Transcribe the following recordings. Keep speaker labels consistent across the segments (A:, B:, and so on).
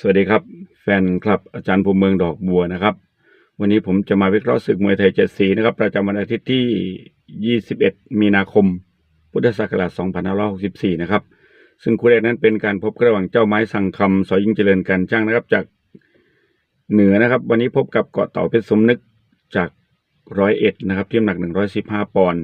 A: สวัสดีครับ แฟนคลับอาจารย์ภูมิเมืองดอกบัวนะครับ วันนี้ผมจะมาวิเคราะห์ศึกมวยไทยเจ็ดสีนะครับ ประจำวันอาทิตย์ที่ 21 มีนาคม พุทธศักราช 2564 นะครับ ซึ่งคู่แรกนั้นเป็นการพบกันระหว่างเจ้าไม้สั่งคำสอยิ่งเจริญการช่างนะครับ จากเหนือนะครับ วันนี้พบกับเกาะเต่าเพชรสมนึกจากร้อยเอ็ดนะครับที่น้ำหนัก 115 ปอนด์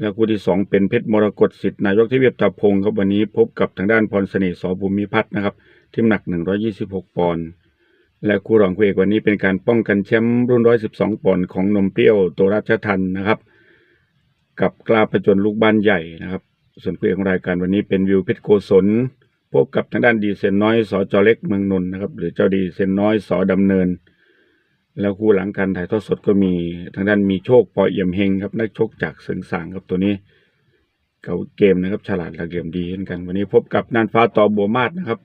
A: แล้วคู่ที่สองเป็นเพชรมรกตสิทธิ์นายกที่เวียบตาพงศ์ครับวันนี้พบกับทางด้านพรเสน่ห์สอภูมิพัฒน์นะครับ ที่น้ำหนัก 126 ปอนด์ และคู่รองคู่เอกวันนี้เป็นการป้องกันแชมป์รุ่น 112 ปอนด์ของนมเปรี้ยวตัวราชทันนะครับ กับกล้าประจนลูกบ้านใหญ่นะครับ ส่วนคู่เอกของรายการวันนี้เป็นวิวเพชรโกศลพบกับทางด้านดีเซนน้อยสอจอเล็กเมืองนนท์นะครับ หรือเจ้าดีเซนน้อยสอดำเนิน แล้วคู่หลังการถ่ายทอดสดก็มีทางด้านมีโชคปอเอี่ยมเฮงครับนักชกจากเสริงสางครับตัวนี้เก่าเกมนะครับฉลาดหลักเหลี่ยมดีเหมือนกัน วันนี้พบกับนานฟ้าต่อบัวมาศนะครับ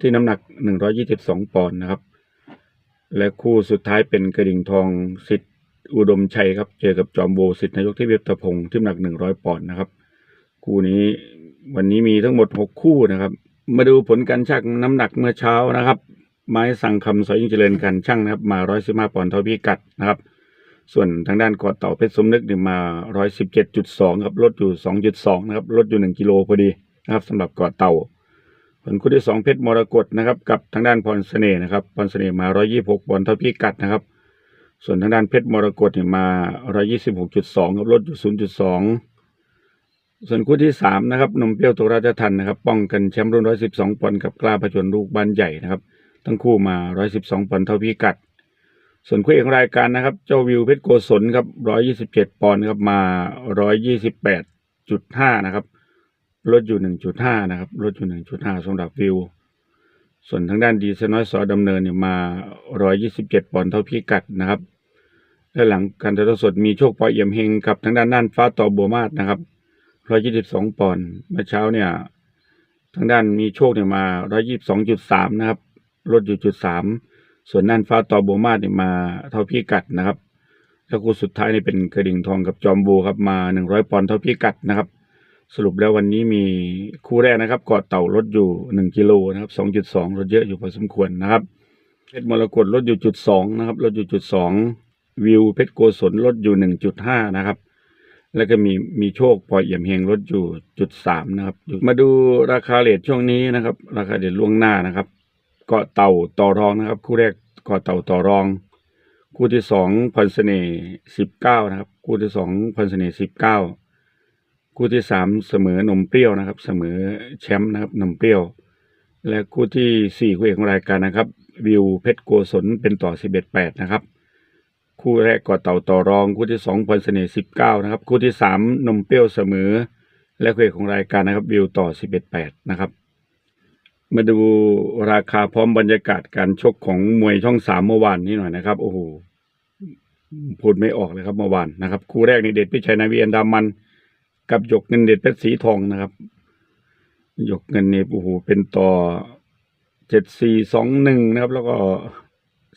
A: ที่น้ำหนัก 122 ปอนด์นะครับ และคู่สุดท้ายเป็นกระดิ่งทองสิทธิ์อุดมชัยครับเจอกับจอมโบสิทธิ์นายกที่เวียบตะพงศ์ที่น้ำหนัก 100 ปอนด์นะครับ คู่นี้วันนี้มีทั้งหมด 6 คู่นะครับ มาดูผลการชั่งน้ำหนักเมื่อเช้านะครับ ไม้สั่งคำสอยยิ่งเจริญการช่างนะครับ มา 115 ปอนด์เท่าพิกัดนะครับ ส่วนทางด้านกาะเต่าเพชรสมนึกเนี่ยมา 117.2 ครับลดอยู่ 2.2 นะครับลดอยู่ 1 กิโลพอดีนะครับสำหรับกาะเต่า ผลคู่ที่สองเพชรมรกตนะครับ กับทางด้านพรเสน่ห์นะครับพรเสน่ห์มา126ปอนด์เท่าพิกัดนะครับ ส่วนทางด้านเพชรมรกตเนี่ยมา126.2ครับลดอยู่0.2ส่วนคู่ที่สามนะครับนมเปรี้ยวตัวราชทันนะครับ ป้องกันแชมป์รุ่น112ปอนด์กับกล้าประจนลูกบ้านใหญ่นะครับ ทั้งคู่มา112ปอนด์เท่าพิกัด ส่วนคู่เอกรายการนะครับ เจ้าวิวเพชรโกศลครับ127ปอนด์ครับมา128.5นะครับ ลดอยู่ 1.5 นะครับ ลดอยู่ 1.5สำหรับวิว ส่วนทางด้านดีเซน้อยสอดำเนินเนี่ยมา 127 ปอนด์เท่าพิกัดนะครับและหลังการถ่ายทอดสดมีโชคปอเอี่ยมเฮงกับทางด้านน่านฟ้าต่อบัวมาศนะครับ122 ปอนด์เมื่อเช้าเนี่ย ทางด้านมีโชคเนี่ยมา 122.3 นะครับ ลดอยู่จุดสามส่วนน่านฟ้าต่อบัวมาศเนี่ยมาเท่าพิกัดนะครับแล้วคู่สุดท้ายนี่เป็นกระดิ่งทองกับจอมบูครับมา 100 ปอนด์เท่าพิกัดนะครับ สรุปแล้ววันนี้มีคู่แรกนะครับเกาะเต่าลดอยู่หนึ่งกิโลนะครับสองจุดสองลดเยอะอยู่พอสมควรนะครับเพชรมรกตลดอยู่จุดสองนะครับลดอยู่จุดสองวิวเพชรโกศลลดอยู่หนึ่งจุดห้านะครับ แล้วก็มีมีโชคปล่อยเอี่ยมเฮงลดอยู่จุดสามนะครับ มาดูราคาเลทช่วงนี้นะครับ ราคาเด็ดล่วงหน้านะครับ เกาะเต่าต่อรองนะครับ คู่แรกเกาะเต่าต่อรอง คู่ที่สองพรเสน่ห์สิบเก้านะครับ คู่ที่สองพรเสน่ห์สิบเก้า คู่ที่สามเสมอนมเปรี้ยวนะครับ เสมอแชมป์นะครับนมเปรี้ยว และคู่ที่สี่คู่เอกของรายการนะครับ วิวเพชรโกศลเป็นต่อสิบเอ็ดแปดนะครับ คู่แรกกอเต่าต่อรอง คู่ที่สองพลเสน่ห์สิบเก้านะครับ คู่ที่สามนมเปรี้ยวเสมอ และคู่เอกของรายการนะครับ วิวต่อสิบเอ็ดแปดนะครับมาดูราคาพร้อมบรรยากาศการชกของมวยช่องสามเมื่อวานนี้หน่อยนะครับ โอ้โหพูดไม่ออกเลยครับเมื่อวานนะครับ คู่แรกนี่เด็ดพิชัยนาวีอันดามัน กับหยกเงินเด็ดเพชรสีทองนะครับ หยกเงินเนี่ยโอ้โหเป็นต่อเจ็ดสี่สองหนึ่งนะครับ แล้วก็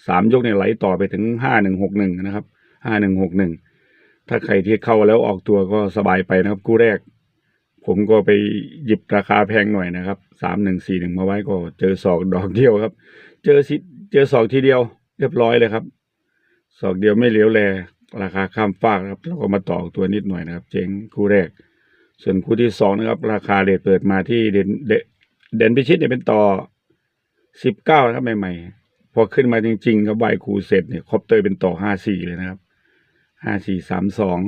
A: สามยกเนี่ยไหลต่อไปถึงห้าหนึ่งหกหนึ่งนะครับห้าหนึ่งหกหนึ่งถ้าใครที่เข้าแล้วออกตัวก็สบายไปนะครับคู่แรก ผมก็ไปหยิบราคาแพงหน่อยนะครับสามหนึ่งสี่หนึ่งมาไว้ก็เจอศอกดอกเดียวครับ เจอสิเจอศอกทีเดียว เรียบร้อยเลยครับศอกเดียวไม่เหลียวแล ราคาข้ามฟากนะครับแล้วก็มาต่อตัวนิดหน่อยนะครับ เจ๊งคู่แรก ส่วนคู่ที่สองนะครับ ราคาเรทเปิดมาที่เด่นเดเด่นพิชิตเนี่ยเป็นต่อสิบเก้านะครับใหม่ๆพอขึ้นมาจริงๆครับใบคูเสร็จเนี่ยคอปเตอร์เป็นต่อห้าสี่เลยนะครับห้าสี่สามสอง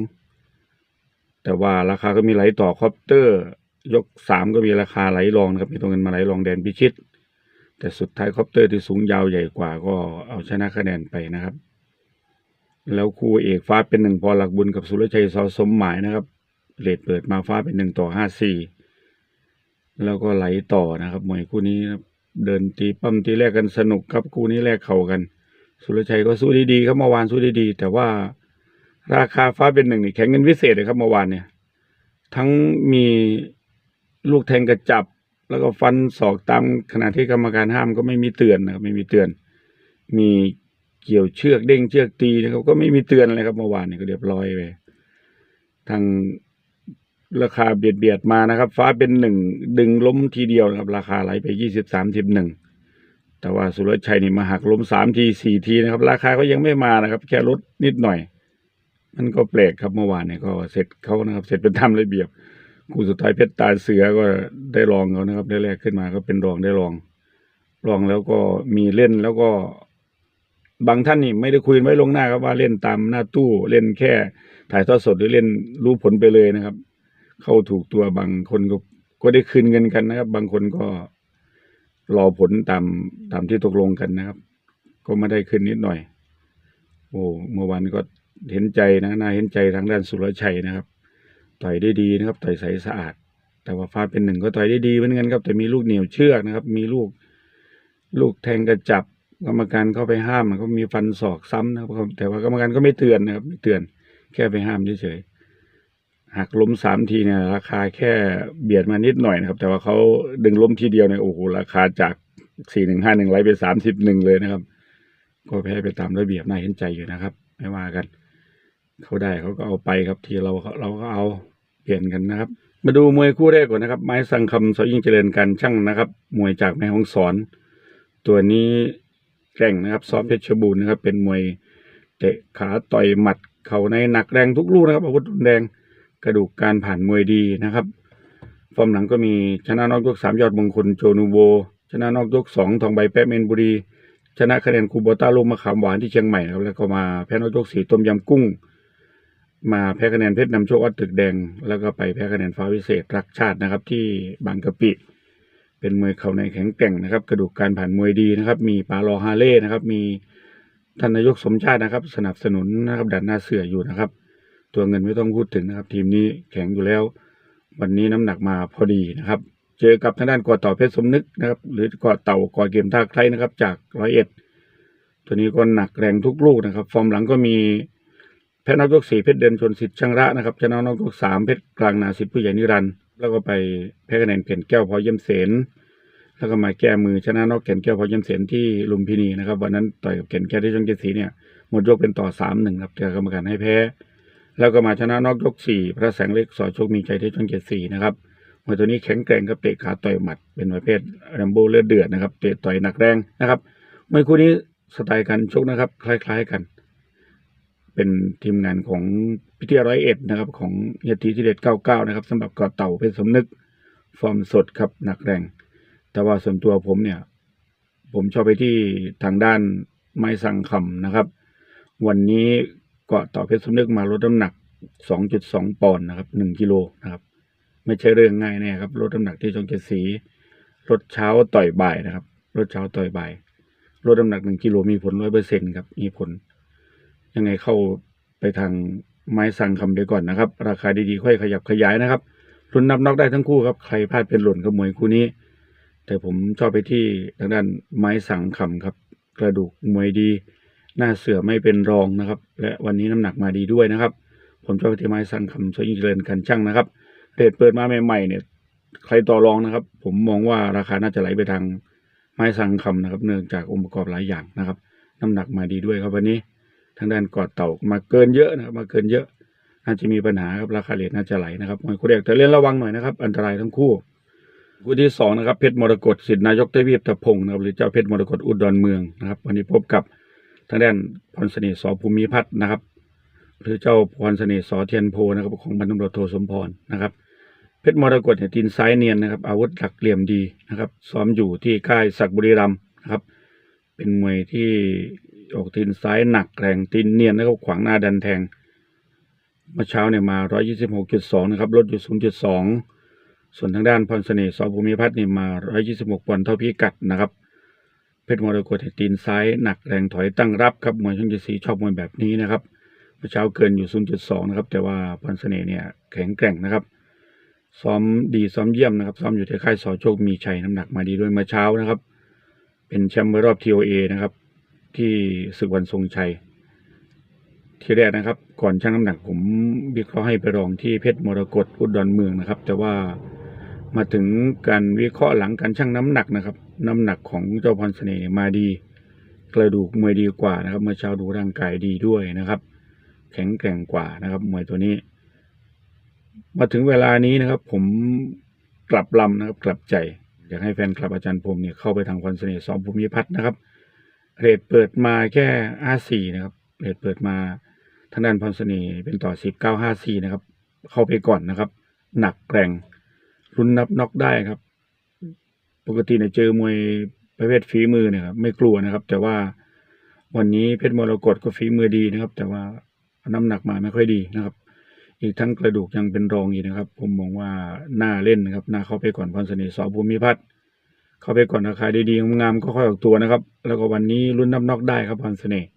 A: แต่ว่าราคาก็มีไหลต่อคอปเตอร์ ยกสามก็มีราคาไหลรองนะครับมีตรงเงินมาไหลรองแดนพิชิต แต่สุดท้ายคอปเตอร์ที่สูงยาวใหญ่กว่าก็เอาชนะคะแนนไปนะครับ แล้วคู่เอกฟ้าเป็นหนึ่งพอหลักบุญกับสุรชัยสอสมหมายนะครับเลทเปิดมาฟ้าเป็นหนึ่งต่อห้าสี่แล้วก็ไหลต่อนะครับมวยคู่นี้เดินตีปั้มตีแรกกันสนุกครับคู่นี้แรกเข่ากัน สุรชัยก็สู้ดีๆครับเมื่อวานสู้ดีๆแต่ว่าราคาฟ้าเป็นหนึ่งนี่แข่งเงินวิเศษเลยครับเมื่อวานเนี่ย ทั้งมีลูกแทงกระจับ แล้วก็ฟันศอกตามขณะที่กรรมการห้ามก็ไม่มีเตือนนะครับไม่มีเตือน มี เกี่ยวเชือกเด้งเชือกตีนะครับ ก็ไม่มีเตือนเลยครับเมื่อวานนี้ก็เรียบร้อยไปทางราคาเบียดเบียดมานะครับ ฟ้าเป็นหนึ่งดึงล้มทีเดียวนะครับ ราคาไหลไปยี่สิบสามสิบหนึ่งแต่ว่าสุรชัยนี่มาหักล้มสามทีสี่ทีนะครับ ราคาก็ยังไม่มานะครับ แค่ลดนิดหน่อย มันก็แปลกครับเมื่อวานเนี่ยก็เสร็จเขานะครับ เสร็จเป็นทำระเบียบคู่สุดท้ายเพชรตาเสือก็ได้รองเขานะครับได้แรกขึ้นมาก็เป็นรองได้รองรองแล้วก็มีเล่นแล้วก็ บางท่านนี่ไม่ได้คุยไว้ลงหน้าครับว่าเล่นตามหน้าตู้เล่นแค่ ถ่ายทอดสดหรือเล่นรู้ผลไปเลยนะครับ เข้าถูกตัวบางคนก็ก็ได้คืนเงินกันนะครับ บางคนก็รอผลตามตามที่ตกลงกันนะครับ ก็ไม่ได้ขึ้นนิดหน่อย โอ้เมื่อวานก็เห็นใจนะน่าเห็นใจทางด้านสุรชัยนะครับ ต่อยได้ดีนะครับ ต่อยใสสะอาด แต่ว่าฟาเป็นหนึ่งก็ต่อยได้ดีเหมือนกันครับ แต่มีลูกเหนียวเชือกนะครับ มีลูก ลูกแทงกระจับ กรรมการเข้าไปห้ามมันก็มีฟันศอกซ้ำนะครับแต่ว่ากรรมการก็ไม่เตือนนะครับ ไม่เตือนแค่ไปห้ามเฉยๆหักล้มสามทีเนี่ย ราคาแค่เบียดมานิดหน่อยนะครับ แต่ว่าเขาดึงล้มทีเดียวเนี่ยโอ้โหราคาจากสี่หนึ่งห้าหนึ่งไหลไปสามสิบหนึ่งเลยนะครับ ก็แพ้ไปตามระเบียบน่าเห็นใจอยู่นะครับ ไม่ว่ากัน เขาได้เขาก็เอาไปครับทีเราเราก็เอาเปลี่ยนกันนะครับ มาดูมวยคู่แรกก่อนนะครับ ไม้สังคำสอยิ่งเจริญการช่างนะครับ มวยจากแม่ฮ่องสอน ตัวนี้ แกร่งนะครับซ้อมเพชรบูรณ์นะครับ เป็นมวยเตะขาต่อยหมัด เข่าในหนักแรงทุกลูกนะครับอาวุธรุนแรงกระดูกการผ่านมวยดีนะครับ ฟอร์มหลังก็มีชนะนอกยกสามยอดมงคลโจนูโบ ชนะนอกยกสองทองใบแป๊ะเมนบุรี ชนะคะแนนคูโบต้าลูกมะขามหวานที่เชียงใหม่นะครับแล้วก็มาแพ้นอกยกสีต้มยำกุ้ง มาแพ้คะแนนเพชรนำโชควัดตึกแดง แล้วก็ไปแพ้คะแนนฟ้าวิเศษรักชาตินะครับ ที่บางกะปิ เป็นมวยเข่าในแข็งแกร่งนะครับ กระดูกการผ่านมวยดีนะครับ มีปาลอฮาเล่นะครับ มีท่านนายกสมชาตินะครับ สนับสนุนนะครับดันหน้าเสืออยู่นะครับ ตัวเงินไม่ต้องพูดถึงนะครับ ทีมนี้แข็งอยู่แล้ว วันนี้น้ำหนักมาพอดีนะครับ เจอกับทางด้านกอต่อเพชรสมนึกนะครับ หรือกอเต่ากอเกมท่าไคล้นะครับ จากร้อยเอ็ดตัวนี้ก็หนักแรงทุกลูกนะครับ ฟอร์มหลังก็มีเพชรนอกยกสี่เพชรเดินชนสิทธิ์ช่างระนะครับชนะนอกยกสามเพชรกลางนาสิทธิ์ผู้ใหญ่นิรันดร์ แล้วก็ไปแพ้คะแนนเก่นแก้วพอเยี่ยมเสนแล้วก็มาแก้มือชนะนอกเก่นแก้วพอเยี่ยมเสนที่ลุมพินีนะครับ วันนั้นต่อยกับเก่นแก้วที่ช่องเจ็ดสีเนี่ยหมดยกเป็นต่อสามหนึ่งครับแต่กรรมการให้แพ้ แล้วก็มาชนะนอกยกสี่พระแสงเล็กสอโชคมีใจที่ช่องเจ็ดสีนะครับมวยตัวนี้แข็งแกร่งครับเตะขาต่อยหมัดเป็นประเภทแรมโบ้เลือดเดือดนะครับเตะต่อยหนักแรงนะครับมวยคู่นี้สไตล์การชกนะครับ คล้าย ๆ กัน เป็นทีมงานของพิธีร้อยเอ็ดนะครับ ของเฮียทีที่เด็ดเก้าเก้านะครับสำหรับเกาะเต่าเพชรสมนึก ฟอร์มสดครับหนักแรง แต่ว่าส่วนตัวผมเนี่ย ผมชอบไปที่ทางด้านไม้สังคำนะครับ วันนี้เกาะเต่าเพชรสมนึกมาลดน้ำหนัก 2.2 ปอนด์นะครับ 1 กิโลนะครับ ไม่ใช่เรื่องง่ายแน่ครับลดน้ำหนักที่ช่องเจ็ดสีลดเช้าต่อยบ่ายนะครับลดเช้าต่อยบ่ายลดน้ำหนักหนึ่งกิโลมีผลร้อยเปอร์เซ็นครับมีผล ยังไงเข้าไปทางไม้สั่งคำไปก่อนนะครับ ราคาดีๆค่อยขยับขยายนะครับรุนนับน็อกได้ทั้งคู่ครับใครพลาดเป็นหล่นกับมวยคู่นี้ แต่ผมชอบไปที่ทางด้านไม้สั่งคำครับ กระดูกมวยดีหน้าเสือไม่เป็นรองนะครับ และวันนี้น้ำหนักมาดีด้วยนะครับ ผมชอบไปที่ไม้สั่งคำสวยยิ่งเจริญกันช่างนะครับเปิดเปิดมาใหม่ๆเนี่ยใครต่อรองนะครับ ผมมองว่าราคาน่าจะไหลไปทางไม้สั่งคำนะครับ เนื่องจากองค์ประกอบหลายอย่างนะครับ น้ำหนักมาดีด้วยครับวันนี้ ทางด้านกอดเต่ามาเกินเยอะนะครับ มาเกินเยอะน่าจะมีปัญหาครับราคาเหรียญน่าจะไหลนะครับมวยคู่แรกแต่เล่นระวังหน่อยนะครับ อันตรายทั้งคู่คู่ที่สองนะครับเพชรมรกตสิทธินายกเทวีตะพงศ์นะครับหรือเจ้าเพชรมรกตอุดรเมืองนะครับ วันนี้พบกับทางด้านพรเสน่ห์สอภูมิพัฒน์นะครับ หรือเจ้าพรเสน่ห์สอเทียนโพนะครับ ของบรรณตำรวจโทสมพรนะครับ เพชรมรกตเนี่ยตีนซ้ายเนียนนะครับ อาวุธหลักเหลี่ยมดีนะครับ ซ้อมอยู่ที่ค่ายศักดิ์บุรีรัมนะครับ เป็นมวยที่ ออกตีนซ้ายหนักแรงตีนเนียนแล้วก็ขวางหน้าดันแทงเมื่อเช้าเนี่ยมา 126.2 นะครับลดอยู่ 0.2 ส่วนทางด้านพรเสน่ห์สอภูมิพัฒน์เนี่ยมา 126ปอนด์เท่าพิกัดนะครับ เพชรมรกตตีนซ้ายหนักแรงถอยตั้งรับครับมวยช่องเจ็ดสีชอบมวยแบบนี้นะครับเมื่อเช้าเกินอยู่ 0.2 นะครับ แต่ว่าพรเสน่ห์เนี่ยแข็งแกร่งนะครับซ้อมดีซ้อมเยี่ยมนะครับซ้อมอยู่ที่ค่ายสอโชคมีชัยน้ำหนักมาดีด้วยเมื่อเช้านะครับ เป็นแชมป์รอบ TOA นะครับ ที่ศึกวันทรงชัย ที่แรกนะครับ ก่อนชั่งน้ำหนักผมวิเคราะห์ให้ไปรองที่เพชรมรกตอุดรเมืองนะครับ แต่ว่ามาถึงการวิเคราะห์หลังการชั่งน้ำหนักนะครับ น้ำหนักของเจ้าพรเสน่ห์มาดี กระดูกมวยดีกว่านะครับ เมื่อเช้าดูร่างกายดีด้วยนะครับ แข็งแกร่งกว่านะครับมวยตัวนี้ มาถึงเวลานี้นะครับ ผมกลับลำนะครับ กลับใจอยากให้แฟนคลับอาจารย์ผมเนี่ยเข้าไปทางพรเสน่ห์สองภูมิพัฒน์นะครับ เรทเปิดมาแค่ห้าสี่นะครับเรทเปิดมาทางด้านพรเสน่ห์เป็นต่อสิบเก้าห้าสี่นะครับ เข้าไปก่อนนะครับ หนักแกร่งรุนนับน็อกได้ครับ ปกติเนี่ยเจอมวยประเภทฝีมือเนี่ยครับไม่กลัวนะครับ แต่ว่าวันนี้เพชรมรกตก็ฝีมือดีนะครับ แต่ว่าน้ำหนักมาไม่ค่อยดีนะครับ อีกทั้งกระดูกยังเป็นรองอยู่นะครับ ผมมองว่าน่าเล่นนะครับน่าเข้าไปก่อนพรเสน่ห์สอภูมิพัฒน์ เข้าไปก่อนราคาดีๆงามๆก็ค่อยออกตัวนะครับ แล้วก็วันนี้รุ่นน้ำนอกได้ครับพรเสน่ห์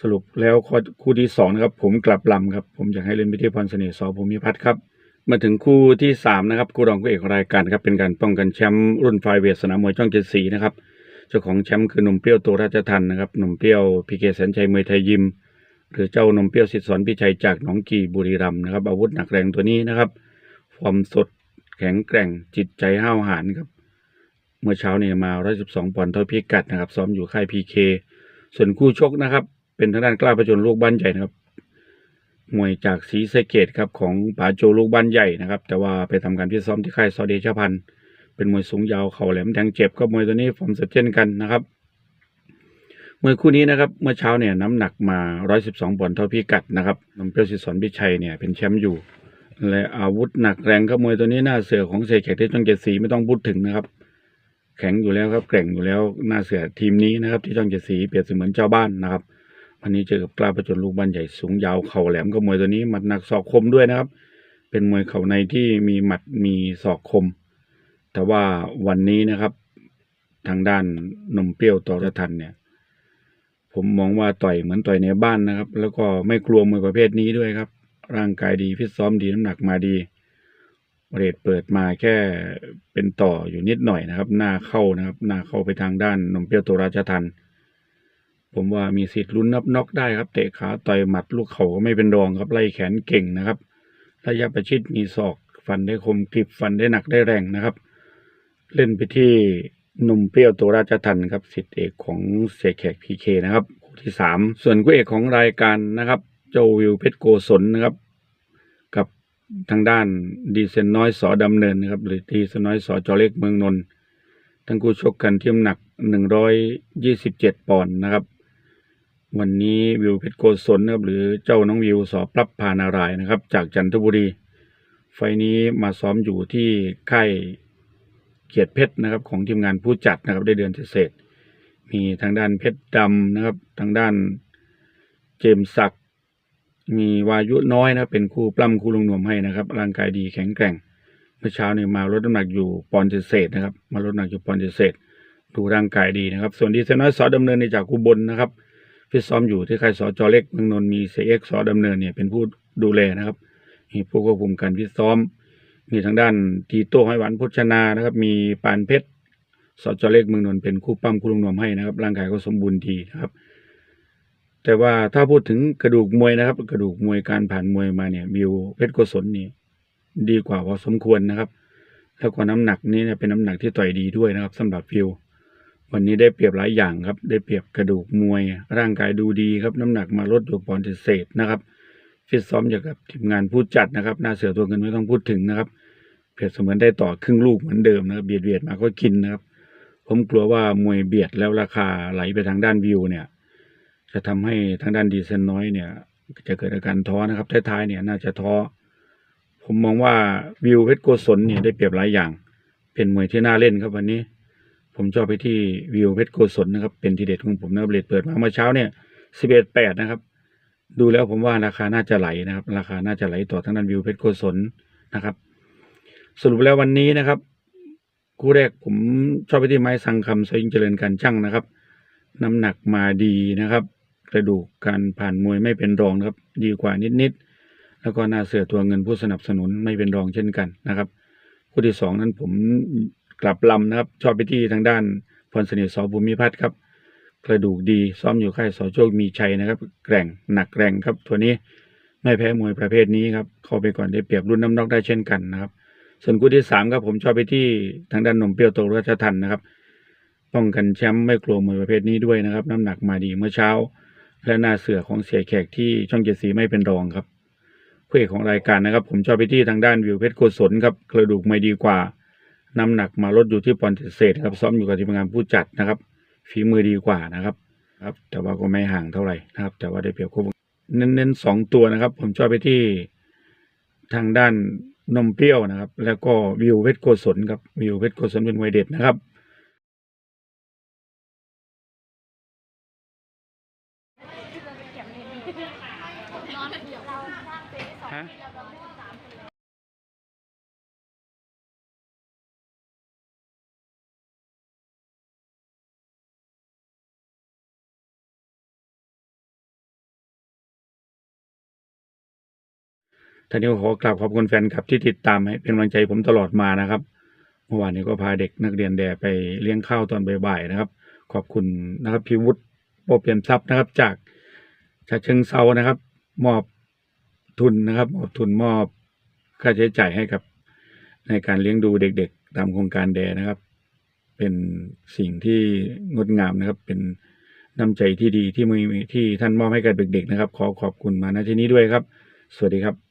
A: สรุปแล้วคู่ที่สองนะครับ ผมกลับลำครับ ผมอยากให้เล่นไปที่พรเสน่ห์สอภูมิพัฒน์ครับมาถึงคู่ที่สามนะครับคู่รองคู่เอกของรายการครับเป็นการป้องกันแชมป์รุ่นไฟเวทสนามมวยจ้องเจ็ดสีนะครับเจ้าของแชมป์คือหนุ่มเปรี้ยวตัวราชทันนะครับหนุ่มเปรี้ยวพีเคแสนชัยมวยไทยยิมหรือเจ้านมเปรี้ยวสิทธิสอนพิชัยจากหนองกีบุรีรัมย์นะครับอาวุธหนักแรงตัวนี้นะครับ ความสดแข็งแกร่งจิตใจห้าวหาญครับ เมื่อเช้าเนี่ยมา 112 ปอนด์เท่าพิกัดนะครับ ซ้อมอยู่ค่ายพีเคส่วนคู่ชกนะครับ เป็นทางด้านกล้าประจนลูกบ้านใหญ่นะครับมวยจากศรีสะเกดครับของป๋าโจลูกบ้านใหญ่นะครับ แต่ว่าไปทำการพิซ้อมที่ค่ายซอเดชพันธ์เป็นมวยสูงยาวเข่าแหลมแทงเจ็บก็มวยตัวนี้ฟอร์มสดเช่นกันนะครับมวยคู่นี้นะครับเมื่อเช้าเนี่ยน้ำหนักมา 112ปอนด์เท่าพิกัดนะครับน้ำเปรี้ยวสิสอนพิชัยเนี่ยเป็นแชมป์อยู่ และอาวุธหนักแรงครับมวยตัวนี้หน้าเสือของเสกแขกที่ช่องเจ็ดสีไม่ต้องพูดถึงนะครับ แข็งอยู่แล้วครับแกร่งอยู่แล้วน้าเสือทีมนี้นะครับ ที่ช่องเจ็ดสีเปรียบเสมือนเจ้าบ้านนะครับวันนี้เจอกับกล้าประจนลูกบ้านใหญ่สูงยาวเข่าแหลมก็มวยตัวนี้หมัดหนักศอกคมด้วยนะครับ เป็นมวยเข่าในที่มีหมัดมีศอกคม แต่ว่าวันนี้นะครับ ทางด้านนมเปรี้ยวต่อระทันเนี่ย ผมมองว่าต่อยเหมือนต่อยในบ้านนะครับ แล้วก็ไม่กลัวมวยประเภทนี้ด้วยครับ ร่างกายดีฟิตซ้อมดีน้ำหนักมาดี เรทเปิดมาแค่เป็นต่ออยู่นิดหน่อยนะครับ หน้าเข้านะครับ หน้าเข้าไปทางด้านนมเปรี้ยวตัวราชทันผมว่ามีสิทธิ์ลุ้นนับน็อกได้ครับ เตะขาต่อยหมัดลูกเขาก็ไม่เป็นรองครับไล่แขนเก่งนะครับระยะประชิดมีศอกฟันได้คมกริบฟันได้หนักได้แรงนะครับ เล่นไปที่หนุ่มเปรี้ยวตัวราชทันครับสิทธิเอกของเสกแขกพีเคนะครับคู่ที่สามส่วนคู่เอกของรายการนะครับเจ้าวิวเพชรโกศลนะครับ ทางด้านดีเซนน้อยสอดำเนินนะครับ หรือดีเซนน้อยสอจอเล็กเมืองนนท์ทั้งคู่ชกกันที่น้ำหนักหนึ่งร้อยยี่สิบเจ็ดปอนด์นะครับ วันนี้วิวเพชรโกศลนะครับหรือเจ้าน้องวิวสอปรับพานารายนะครับ จากจันทบุรี ไฟนี้มาซ้อมอยู่ที่ค่ายเกียรติเพชรนะครับ ของทีมงานผู้จัดนะครับ ได้เดือนเศษมีทางด้านเพชรดำนะครับ ทางด้านเจมส์ศักด มีวายุน้อยนะครับเป็นคู่ปล้ำคู่ลงหนวมให้นะครับ ร่างกายดีแข็งแกร่ง เมื่อเช้าเนี่ยมาลดน้ำหนักอยู่ปอนด์เศษนะครับ มาลดน้ำหนักอยู่ปอนด์เศษดูร่างกายดีนะครับ ส่วนดีเซน้อยสอดำเนินในจากอุบลนะครับฟิตซ้อมอยู่ที่ค่ายสอจอเล็กเมืองนนท์มีเซเอ็กสอดำเนินเนี่ยเป็นผู้ดูแลนะครับ มีผู้ควบคุมการฟิตซ้อม มีทางด้านทีโต้ห้หวานพุชนานะครับ มีปานเพชรสอจอเล็กเมืองนนท์เป็นคู่ปั้มคู่ลงนวมให้นะครับ ร่างกายก็สมบูรณ์ดีนะครับ แต่ว่าถ้าพูดถึงกระดูกมวยนะครับ กระดูกมวยการผ่านมวยมาเนี่ยบิวเพชรโกศลนี่ดีกว่าพอสมควรนะครับ แล้วก็น้ำหนักนี้เนี่เป็นน้ำหนักที่ต่อยดีด้วยนะครับสำหรับฟิววันนี้ได้เปรียบหลายอย่างครับ ได้เปรียบกระดูกมวย ร่างกายดูดีครับ น้ำหนักมาลดอยู่ปอนด์เศษนะครับฟิตซ้อมอยู่กับทีมงานผู้จัดนะครับหน้าเสือตัวเงินไม่ต้องพูดถึงนะครับเปรียบเสมือนได้ต่อครึ่งลูกเหมือนเดิมนะครับเบียดเบียดมาก็กินนะครับ ผมกลัวว่ามวยเบียดแล้วราคาไหลไปทางด้านวิวเนี่ย จะทำให้ทางด้านดีเซนน้อยเนี่ย จะเกิดอาการท้อนะครับท้ายๆเนี่ยน่าจะท้อ ผมมองว่าวิวเพชรโกศลเนี่ยได้เปรียบหลายอย่าง เป็นมวยที่น่าเล่นครับวันนี้ ผมชอบไปที่วิวเพชรโกศลนะครับ เป็นทีเด็ดของผมนะครับเลทเปิดมาเมื่อเช้าเนี่ยสิบเอ็ดแปดนะครับ ดูแล้วผมว่าราคาน่าจะไหลนะครับ ราคาน่าจะไหลต่อทางด้านวิวเพชรโกศลนะครับ สรุปแล้ววันนี้นะครับคู่แรกผมชอบไปที่ไม้สังคำสยิงเจริญการช่างนะครับ น้ำหนักมาดีนะครับ กระดูกการผ่านมวยไม่เป็นรองครับ ดีกว่านิดๆแล้วก็น้าเสือตัวเงินผู้สนับสนุนไม่เป็นรองเช่นกันนะครับคู่ที่สองนั้นผมกลับลำนะครับ ชอบไปที่ทางด้านพรเสน่ห์สอภูมิพัฒน์ครับ กระดูกดีซ้อมอยู่ค่ายสอโชคมีชัยนะครับ แกร่งหนักแรงครับ ตัวนี้ไม่แพ้มวยประเภทนี้ครับเข้าไปก่อนได้เปรียบรุ่นน้ำนอกได้เช่นกันนะครับ ส่วนคู่ที่สามครับผมชอบไปที่ทางด้านนมเปรี้ยวโตรัชทันนะครับ ป้องกันแชมป์ไม่กลัวมวยประเภทนี้ด้วยนะครับ น้ำหนักมาดีเมื่อเช้า และหน้าเสือของเสียแขกที่ช่องเจ็ดสีไม่เป็นรองครับคู่เอกของรายการนะครับ ผมชอบไปที่ทางด้านวิวเพชรโกศลครับกระดูกไม่ดีกว่าน้ำหนักมาลดอยู่ที่ปอนด์เศษๆครับซ้อมอยู่กับทีมงานผู้จัดนะครับฝีมือดีกว่านะครับครับ แต่ว่าก็ไม่ห่างเท่าไหร่นะครับ แต่ว่าได้เปรียบควบเน้นๆสองตัวนะครับ ผมชอบไปที่ทางด้านนมเปรี้ยวนะครับ แล้วก็วิวเพชรโกศลครับวิวเพชรโกศลเป็นมวยเด็ดนะครับ ท่านนี้ก็ขอกราบขอบคุณแฟนคลับที่ติดตามให้เป็นกำลังใจผมตลอดมานะครับเมื่อวานนี้ก็พาเด็กนักเรียนแดไปเลี้ยงข้าวตอนบ่ายๆนะครับ ขอบคุณนะครับพิวุฒิโปเปลี่ยนทรัพย์นะครับ จากชาเชิงเซานะครับ มอบทุนนะครับมอบทุนมอบค่าใช้จ่ายให้กับในการเลี้ยงดูเด็กๆ ตามโครงการแดนะครับ เป็นสิ่งที่งดงามนะครับ เป็นน้ำใจที่ดีที่มีที่ท่านมอบให้กับเด็กๆนะครับ ขอขอบคุณมาณที่นี้ด้วยครับ สวัสดีครับ